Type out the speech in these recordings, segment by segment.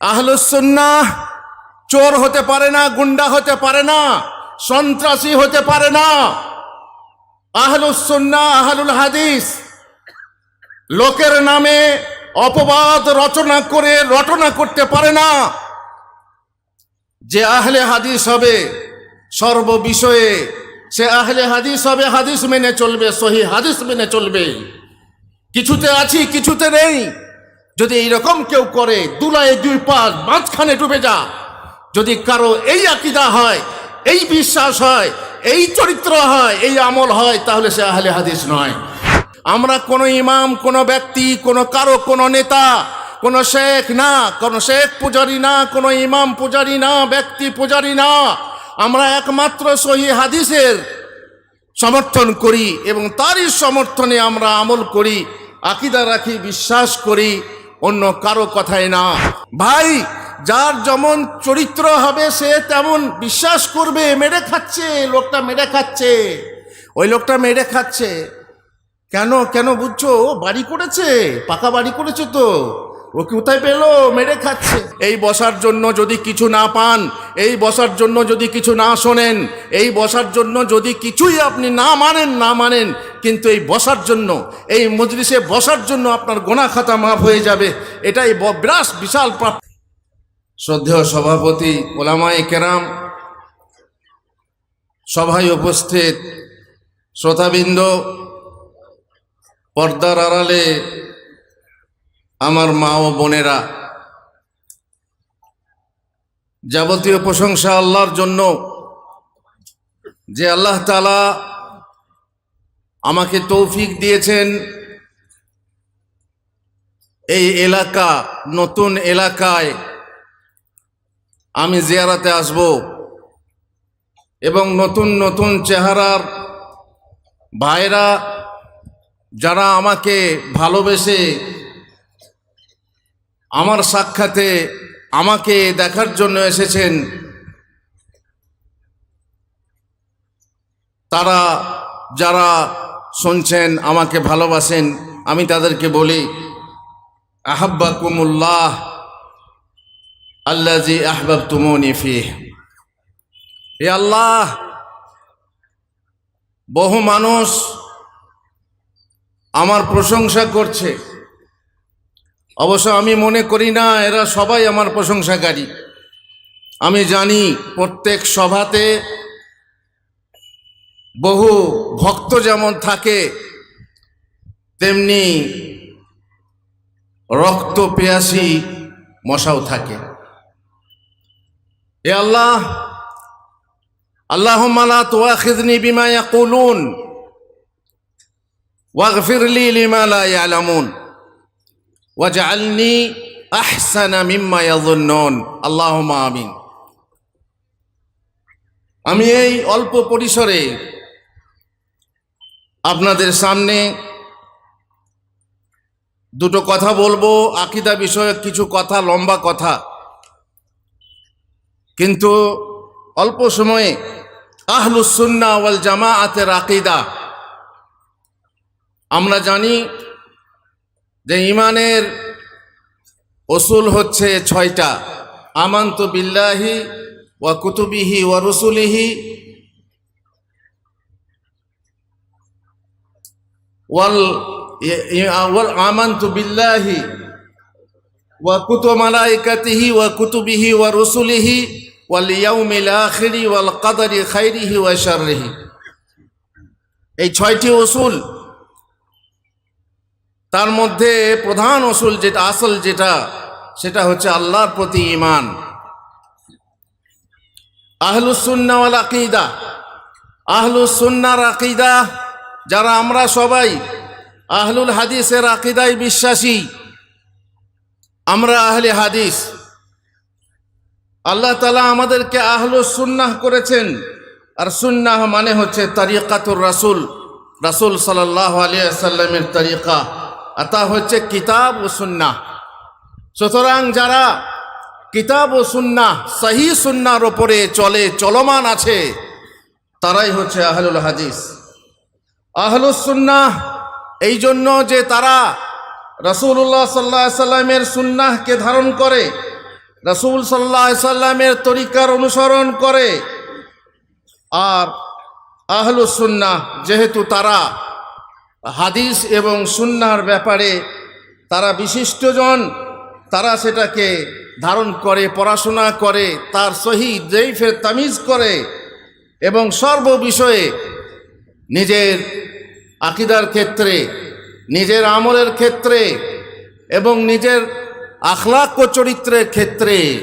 আহলুসুন্না চোর হতে পারে না, গুন্ডা হতে পারে না, সন্ত্রাসী হতে পারে না। আহলুসুন্না, আহলুল হাদিস লোকের নামে অপবাদ রচনা করে রটনা করতে পারে না। যে আহলে হাদিস হবে সর্ব বিষয়ে সে আহলে হাদিস হবে হাদিস মেনে চলবে, সহি হাদিস মেনে চলবে। কিছুতে আছি, কিছুতে নেই। যদি এইরকম কেউ করে, দুলায় দুই পাঁচ মাঝখানে ডুবে যা। যদি কারও এই আকিদা হয়, এই বিশ্বাস হয়, এই চরিত্র হয়, এই আমল হয়, তাহলে সে আহলে হাদিস নয়। আমরা কোনো ইমাম, কোনো ব্যক্তি, কোনো কারও, কোনো নেতা, কোনো শেখ না, কোনো শেখ পূজারি না, কোনো ইমাম পূজারি না, ব্যক্তি পূজারি না। আমরা একমাত্র সহি হাদিসের সমর্থন করি এবং তারই সমর্থনে আমরা আমল করি, আকিদা রাখি, বিশ্বাস করি। অন্য কারও কথাই না। ভাই, যার যেমন চরিত্র হবে, সে তেমন বিশ্বাস করবে, মেরে খাচ্ছে, লোকটা মেরে খাচ্ছে। ওই লোকটা মেরে খাচ্ছে। কেন কেন বুঝছ? বাড়ি করেছে, পাকা বাড়ি করেছে তো। ও কোথায় পেল? মেরে খাচ্ছে। এই বসার জন্য যদি কিছু না পান, এই বসার জন্য যদি কিছু না শোনেন, এই বসার জন্য যদি কিছুই আপনি না মানেন না মানেন, কিন্তু এই বসার জন্য, এই মজলিসে বসার জন্য আপনার গোনা খাতা মাফ হয়ে যাবে। এটাই বিরাট বিশাল প্রাপ্তি শ্রদ্ধেয় সভাপতি ওলামাই কেরাম, সভায় উপস্থিত শ্রোতাবৃন্দ, পর্দার আড়ালে আমার মা ও বোনেরা, যাবতীয় প্রশংসা আল্লাহর জন্য যে আল্লাহ তালা আমাকে তৌফিক দিয়েছেন, এই এলাকা, নতুন এলাকায় আমি জিয়ারাতে আসব এবং নতুন নতুন চেহারার ভাইরা যারা আমাকে ভালোবেসে আমার সাক্ষাতে আমাকে দেখার জন্য এসেছেন। তারা যারা শুনছেন, আমাকে ভালোবাসেন, আমি তাদেরকে বলি, আহাব্বাকুমুল্লাহ আল্লাজি আহবাব তুমনি ফি এ আল্লাহ, বহু মানুষ আমার প্রশংসা করছে। অবশ্য আমি মনে করি না, এরা সবাই আমার প্রশংসাকারী। আমি জানি প্রত্যেক সভাতে বহু ভক্ত যেমন থাকে, তেমনি রক্ত পেয়াসি মশাও থাকে। এ আল্লাহ আল্লাহ মালা তোয়া খিদনি বিমায়া কলুন ওয়াকফিরলি লিমালা আলামুন ওয়াজা আহসানা মিম্মা ইয়াজুন্নুন আল্লাহুম্মা আমিন। আমি এই অল্প পরিসরে আপনাদের সামনে দুটো কথা বলব, আকিদা বিষয়ক কিছু কথা, লম্বা কথা। কিন্তু অল্প সময়ে আহলুসুন্না ওয়াল জামা আতের আকিদা। আমরা জানি যে ইমানের অসুল হচ্ছে ছয়টা। আমান্ত বিল্লাহি ওয়া কুতুবিহি ওয়া রসুলিহি ওয়াল ওয়াল আমান্ত বিল্লাহি ওয়া কুতু ওয়া কুতুবিহি ওয়া রসুলিহি ওয়াল ইয়াউমিল আখিরি ওয়াল কাদারি খাইরিহি ওয়া শাররিহি। এই ছয়টি অসুল তার মধ্যে প্রধান অসুল যেটা, আসল যেটা, সেটা হচ্ছে আল্লাহর প্রতি ইমান আহলুসুন্নাওয়াল আকিদা। আহলুসুন্নার আকিদা, যারা আমরা সবাই আহলুল হাদিসের আকিদায় বিশ্বাসী, আমরা আহলে হাদিস। আল্লাহ তালা আমাদেরকে আহলুস সুন্নাহ করেছেন। আর সুন্নাহ মানে হচ্ছে তরিকাতুর রাসুল রাসুল সাল্লাহ আলিয়া সাল্লামের তরিকা। আর তা হচ্ছে কিতাব ও সুন্না সুতরাং যারা কিতাব ও সুন্নাহ, সহি সুন্নার ওপরে চলে, চলমান আছে, তারাই হচ্ছে আহলুল হাদিস। আহলুস সুন্নাহ এই জন্য যে তারা রসুল্লাহ সাল্লাহ সাল্লামের সুন্নাহকে ধারণ করে, রসুল সাল্লাহ সাল্লামের তরিকার অনুসরণ করে, আর আহলুসুন্না যেহেতু তারা হাদিস এবং সুন্নার ব্যাপারে তারা বিশিষ্টজন, তারা সেটাকে ধারণ করে, পড়াশোনা করে, তার সহি জৈফের তামিজ করে এবং সর্ব বিষয়ে নিজের আকিদার ক্ষেত্রে, নিজের আমলের ক্ষেত্রে এবং নিজের আখলাক ও চরিত্রের ক্ষেত্রে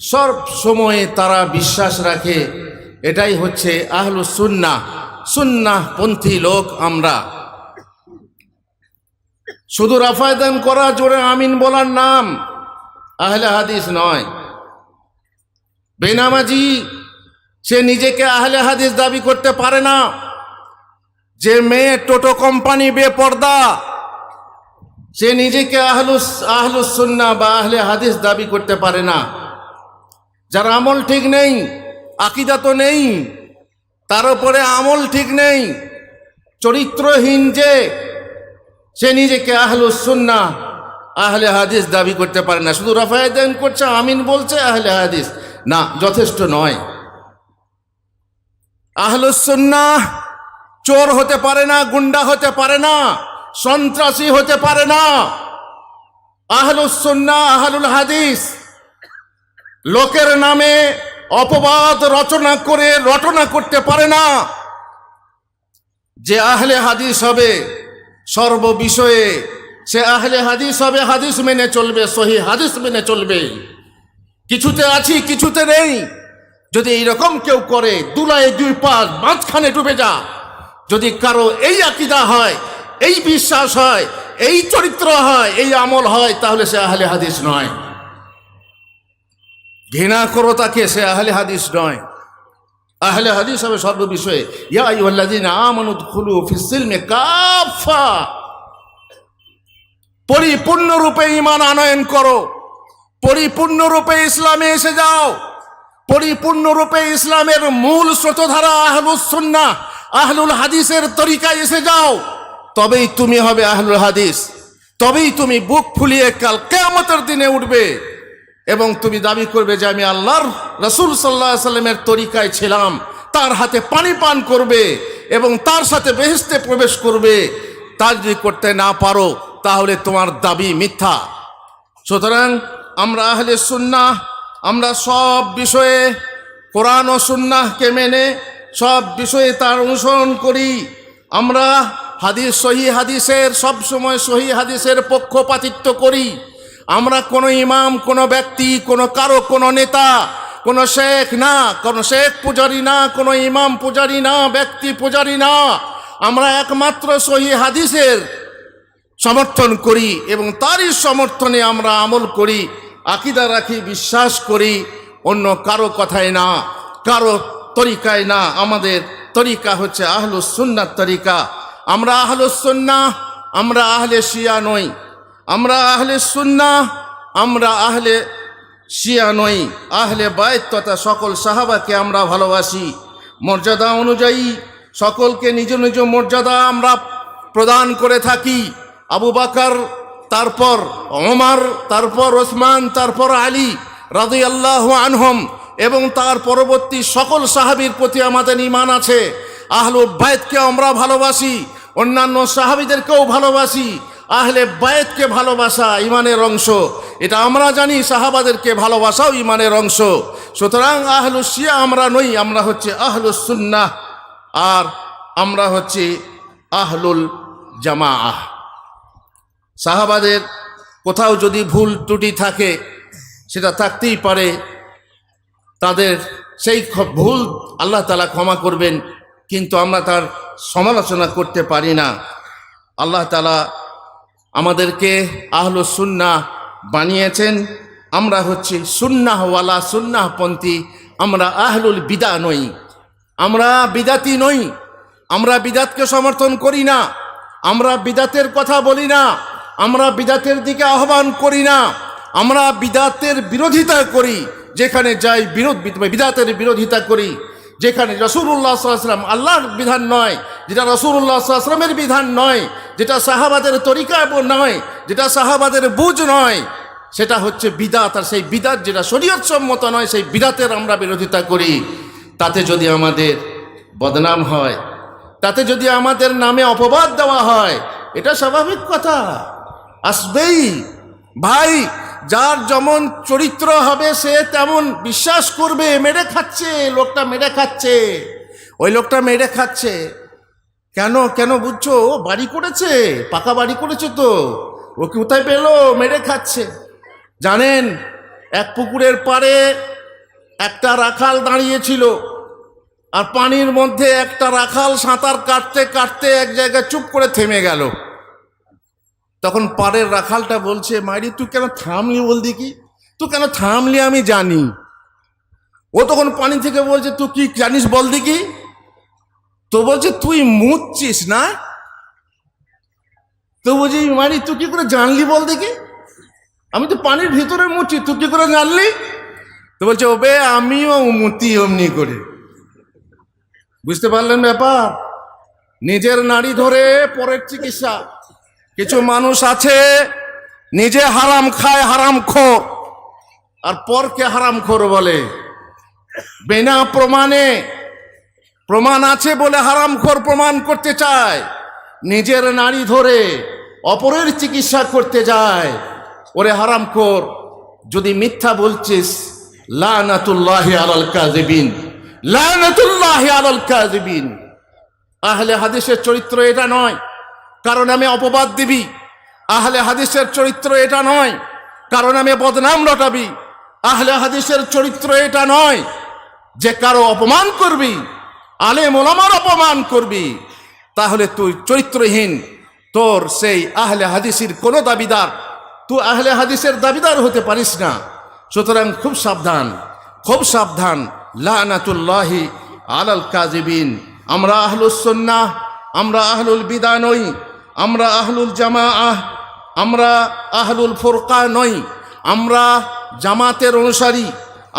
সব সময়ে তারা বিশ্বাস রাখে। এটাই হচ্ছে আহলু সুন্না সুন্না পন্থী লোক আমরা। শুধু রাফায়দান করা জোরে আমিন বলার নাম। আহলে হাদিস নয়। বেনামাজি, সে নিজেকে আহলে হাদিস দাবি করতে পারে না। যে মেয়ে টোটো কোম্পানি বেপর্দা, সে নিজেকে আহলুস আহলুস সুন্না বা আহলে হাদিস দাবি করতে পারে না। যার আমল ঠিক নেই, আকিদা তো নেই, তার উপরে আমল ঠিক নেই, চরিত্রহীন যে সে নিজেকে আহলুস সুন্না, আহলে হাদিস দাবি করতে পারে না। শুধু রাফায়দান করছে, আমিন বলছে, আহলে হাদিস। না, যথেষ্ট নয়। আহলুস সুন্না চোর হতে পারে না, গুন্ডা হতে পারে না, সন্ত্রাসী হতে পারে না। আহলুস সুন্না, আহলুল হাদিস লোকের নামে অপবাদ রচনা করে রটনা করতে পারে না। যে আহলে হাদিস হবে সর্ব বিষয়ে সে আহলে হাদিস হবে, হাদিস মেনে চলবে, সহি হাদিস মেনে চলবে। কিছুতে আছি, কিছুতে নেই। যদি এইরকম কেউ করে, দুলায় দুই পাঁচ মাঝখানে ডুবে যা। যদি কারও এই আকিদা হয়, এই বিশ্বাস হয়, এই চরিত্র হয়, এই আমল হয়, তাহলে সে আহলে হাদিস নয়। ঘৃণা করো তাকে, সে আহলে হাদিস নয়। আহলে হাদিস হবে সর্ব বিষয়ে ইয়া আইয়ুহাল্লাযীনা আমানু দুখুলু ফিস সিলমি কাফা পরিপূর্ণরূপে ইমান আনয়ন করো। পরিপূর্ণরূপে ইসলামে এসে যাও। পরিপূর্ণরূপে ইসলামের মূল স্রোতধারা আহলুস সুন্নাহ, আহলুল হাদিসের তরিকায় এসে যাও। তবেই তুমি হবে আহলুল হাদিস। তবেই তুমি বুক ফুলিয়ে কাল কেয়ামতের দিনে উঠবে। এবং তুমি দাবি করবে যে আমি আল্লাহর রসুল সাল্লাহ সাল্লামের তরিকায় ছিলাম। তার হাতে পানি পান করবে এবং তার সাথে বেহেস্তে প্রবেশ করবে। তা যদি করতে না পারো, তাহলে তোমার দাবি মিথ্যা। সুতরাং আমরা আহলে সুন্নাহ, আমরা সব বিষয়ে কোরআন ও সুন্নাহকে মেনে সব বিষয়ে তার অনুসরণ করি। আমরা হাদিস, সহি হাদিসের সব সময় সহি হাদিসের পক্ষপাতিত্ব করি। আমরা কোনো ইমাম, কোনো ব্যক্তি, কোনো কারও, কোনো নেতা, কোনো শেখ না, কোনো শেখ পূজারি না, কোনো ইমাম পূজারি না, ব্যক্তি পূজারি না। আমরা একমাত্র সহি হাদিসের সমর্থন করি এবং তারই সমর্থনে আমরা আমল করি, আকিদা রাখি, বিশ্বাস করি, অন্য কারও কথায় না, কারও তরিকায় না। আমাদের তরিকা হচ্ছে আহলুস সুন্নার তরিকা। আমরা আহলুস সুন্না আমরা আহলে শিয়া নই। আমরা আহলে সুন্না, আমরা আহলে শিয়া নই, আহলে বায়ত তথা সকল সাহাবাকে আমরা ভালোবাসি। মর্যাদা অনুযায়ী সকলকে নিজ নিজ মর্যাদা আমরা প্রদান করে থাকি। আবু বাকার, তারপর ওমর, তারপর ওসমান, তারপর আলী রাদি আল্লাহ আনহম এবং তার পরবর্তী সকল সাহাবির প্রতি আমাদের ইমান আছে। আহলুল বায়তকে আমরা ভালোবাসি, অন্যান্য সাহাবিদেরকেও ভালোবাসি। আহলে বায়েতকে ভালোবাসা ইমানের অংশ। এটা আমরা জানি, সাহাবাদেরকে ভালোবাসাও ইমানের অংশ। সুতরাং আহলু শিয়া আমরা নই, আমরা হচ্ছে আহলুস সুন্নাহ, আর আমরা হচ্ছে আহলুল জামা আহ সাহাবাদের কোথাও যদি ভুল ত্রুটি থাকে, সেটা থাকতেই পারে। তাদের সেই ভুল আল্লাহ তালা ক্ষমা করবেন, কিন্তু আমরা তার সমালোচনা করতে পারি না। আল্লাহ তালা আমাদেরকে আহল সুন্না বানিয়েছেন। আমরা হচ্ছি সুন্নাহওয়ালা, সুন্নাহপন্থী। আমরা আহলুল বিদা নই। আমরা বিদাতি নই। আমরা বিদাতকে সমর্থন করি না। আমরা বিদাতের কথা বলি না। আমরা বিদাতের দিকে আহ্বান করি না। আমরা বিদাতের বিরোধিতা করি। যেখানে যাই বিরোধ বিদাতের বিরোধিতা করি। যেখানে রসুল্লাহ সাল্লাম আল্লাহর বিধান নয়, যেটা রসুল্লাহ সাল্লামের বিধান নয়, যেটা সাহাবাদের তরিকা নয়, যেটা সাহাবাদের বুঝ নয়, সেটা হচ্ছে বিদাত। আর সেই বিদাত যেটা শরীয়ত সম্মত নয়, সেই বিদাতের আমরা বিরোধিতা করি। তাতে যদি আমাদের বদনাম হয়, তাতে যদি আমাদের নামে অপবাদ দেওয়া হয়, এটা স্বাভাবিক কথা। আসবেই। ভাই যার যেমন চরিত্র হবে, সে তেমন বিশ্বাস করবে, মেরে খাচ্ছে, লোকটা মেরে খাচ্ছে। ওই লোকটা মেরে খাচ্ছে। কেন কেন বুঝছ? ও বাড়ি করেছে, পাকা বাড়ি করেছে তো। ও কোথায় পেল? মেরে খাচ্ছে। জানেন, এক পুকুরের পাড়ে একটা রাখাল দাঁড়িয়েছিল। আর পানির মধ্যে একটা রাখাল সাঁতার কাটতে কাটতে এক জায়গায় চুপ করে থেমে গেল। তখন পাড়ের রাখালটা বলছে মাইরি তুই কেন থামলি বল দেখি? তুই কেন থামলি আমি জানি। ও তখন পানি থেকে বলছে, তুই কি জানিস বল দেখি? তো বলছে, তুই মুচ্ছিস না? তো বলছি মারি তুই কি করে জানলি বল দেখি? আমি তো পানির ভিতরে মুচ্ছি, তুই কি করে জানলি? তো বলছে, ওবে, আমিও মুতি অমনি করে। বুঝতে পারলেন ব্যাপার? নিজের নারী ধরে পরের চিকিৎসা। কিছু মানুষ আছে, নিজে হারাম খায়, হারাম খোর। আর পরকে হারাম খোর বলে। বিনা প্রমাণে প্রমাণ আছে বলে হারামখোর প্রমাণ করতে চায়। নিজের নারী ধরে অপরের চিকিৎসা করতে যায়। ওরে হারামখোর যদি মিথ্যা বলছিস, লানাতুল্লাহ আলাল কাজিবিন লানাতুল্লাহ আহলে হাদিসের চরিত্র এটা নয়। কারণ আমি অপবাদ দিবি। আহলে হাদিসের চরিত্র এটা নয়। কারণ আমি বদনাম রটাবি। আহলে হাদিসের চরিত্র এটা নয় যে কারও অপমান করবি। আলে মোলামার অপমান করবি। তাহলে তুই চরিত্রহীন। তোর সেই আহলে হাদিসির কোনো দাবিদার। তুই আহলে হাদিসের দাবিদার হতে পারিস না। সুতরাং খুব সাবধান খুব সাবধান। লানাতুল্লাহি আলাল কাজিবিন আমরা আহলুস সুন্নাহ, আমরা আহলুল বিদা নই। আমরা আহলুল জামা আহ আমরা আহলুল ফোরকা নই, আমরা জামাতের অনুসারী,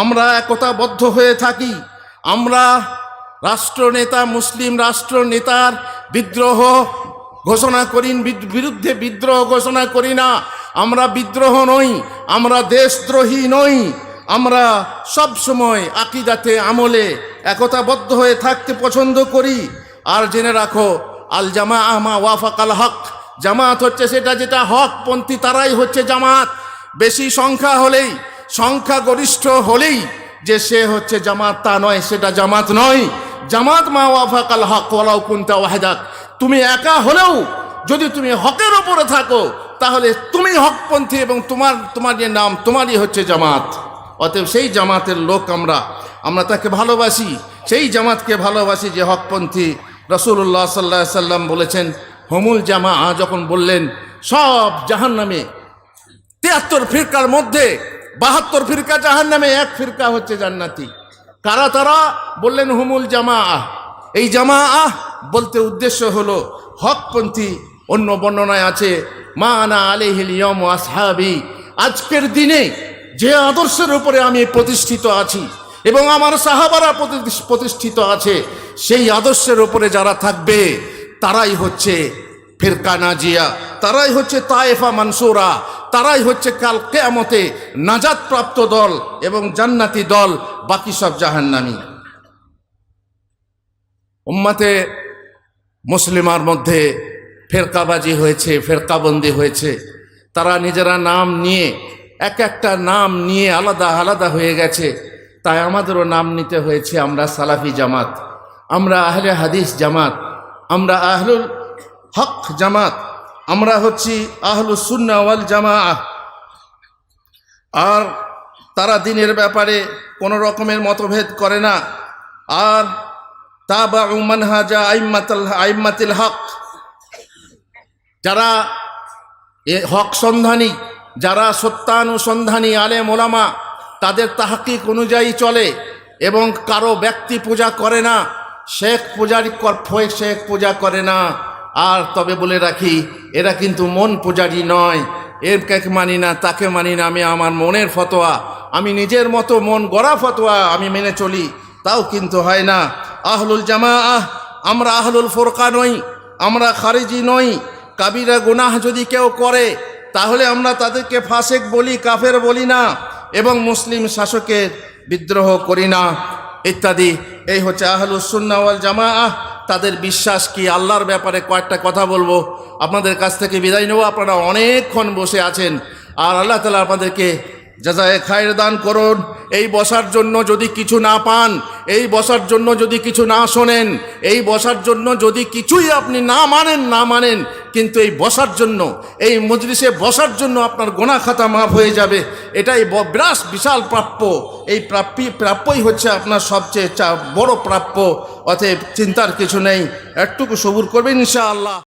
আমরা একতাবদ্ধ হয়ে থাকি, আমরা রাষ্ট্রনেতা, মুসলিম রাষ্ট্রনেতার বিদ্রোহ ঘোষণা করি বিরুদ্ধে বিদ্রোহ ঘোষণা করি না, আমরা বিদ্রোহ নই, আমরা দেশদ্রোহী নই, আমরা সব সময় আকিদাতে, আমলে একতাবদ্ধ হয়ে থাকতে পছন্দ করি, আর জেনে রাখো আল জামা আহমা ওয়াফাক আল হক। জামাত হচ্ছে সেটা যেটা হক পন্থী তারাই হচ্ছে জামাত। বেশি সংখ্যা হলেই, সংখ্যা গরিষ্ঠ হলেই যে সে হচ্ছে জামাত, তা নয়, সেটা জামাত নয়। জামাত মা ওয়াফাক আল হক, ওয়ালাউ কুনতা ওয়াহিদাক। তুমি একা হলেও যদি তুমি হকের ওপরে থাকো, তাহলে তুমি হকপন্থী এবং তোমার তোমার যে নাম, তোমারই হচ্ছে জামাত। অতএব সেই জামাতের লোক আমরা আমরা তাকে ভালোবাসি। সেই জামাতকে ভালোবাসি যে হকপন্থী রসুল্লাহ সাল্লাহ সাল্লাম বলেছেন, হমুল জামা যখন বললেন, সব জাহান নামে তিয়াত্তর ফিরকার মধ্যে বাহাত্তর ফিরকা জাহান নামে এক ফিরকা হচ্ছে জান্নাতি। কারা তারা? বললেন, হুমুল জামা আহ এই জামা আহ বলতে উদ্দেশ্য হলো, হকপন্থী অন্য বর্ণনায় আছে, মা আনা আলেহিল ইয়ম আসহাবি আজকের দিনে যে আদর্শের উপরে আমি প্রতিষ্ঠিত আছি এবং আমার সাহাবারা প্রতি- প্রতিষ্ঠিত আছে। সেই আদর্শের উপরে যারা থাকবে, তারাই হচ্ছে ফিরকা নাজিয়া, তারাই হচ্ছে তায়েফা মানসুরা, তারাই হচ্ছে কাল কেয়ামতে নাজাত প্রাপ্ত দল এবং জান্নাতি দল, বাকি সব জাহান্নামী। উম্মাতে মুসলিমার মধ্যে ফেরকাবাজি হয়েছে, ফেরকাবন্দি হয়েছে। তারা নিজেরা নাম নিয়ে, এক একটা নাম নিয়ে আলাদা আলাদা হয়ে গেছে। তাই আমাদেরও নাম নিতে হয়েছে আমরা সালাফি জামাত, আমরা আহলে হাদিস জামাত, আমরা আহলুল হক জামাত, আমরা হচ্ছি আহলুস সুন্না ওয়াল জামা আর তারা দিনের ব্যাপারে কোনো রকমের মতভেদ করে না। আর তা বা মানহাজা আইম্মাতাল, আইম্মাতিল হক। যারা এ হক সন্ধানী, যারা সত্যানুসন্ধানী আলে মোলামা তাদের তাহাকিক অনুযায়ী চলে এবং কারও ব্যক্তি পূজা করে না, শেখ পূজারি শেখ পূজা করে না। আর তবে বলে রাখি, এরা কিন্তু মন পূজারি নয়। এর কে মানি না, তাকে মানি না, আমি আমার মনের ফতোয়া। আমি নিজের মতো মন গড়া ফতোয়া আমি মেনে চলি, তাও কিন্তু হয় না। আহলুল জামা আহ আমরা আহলুল ফোরকা নই, আমরা খারিজি নই। কাবিরা গুনাহ যদি কেউ করে, তাহলে আমরা তাদেরকে ফাসেক বলি, কাফের বলি না। এবং মুসলিম শাসকের বিদ্রোহ করি না, ইত্যাদি। এই হচ্ছে আহলুসুন্নাওয়াল জামা আহ তাদের বিশ্বাস কি আল্লাহর ব্যাপারে কয়েকটা কথা বলব? আপনাদের কাছ থেকে বিদায় নেব। আপনারা অনেকক্ষণ বসে আছেন। আর আল্লাহ তালা আপনাদেরকে যাজায় খায়ের দান করুন। এই বসার জন্য যদি কিছু না পান, এই বসার জন্য যদি কিছু না শোনেন, এই বসার জন্য যদি কিছুই আপনি না মানেন না মানেন কিন্তু এই বসার জন্য, এই মজলিসে বসার জন্য আপনার গোনা খাতা মাফ হয়ে যাবে। এটাই ব- বিরাট বিশাল প্রাপ্য। এই প্রাপ্যি প্রাপ্যই হচ্ছে আপনার সবচেয়ে চা- বড় প্রাপ্য। অতএব চিন্তার কিছু নেই। একটুকু সবুর করবেন ইনশাআল্লাহ।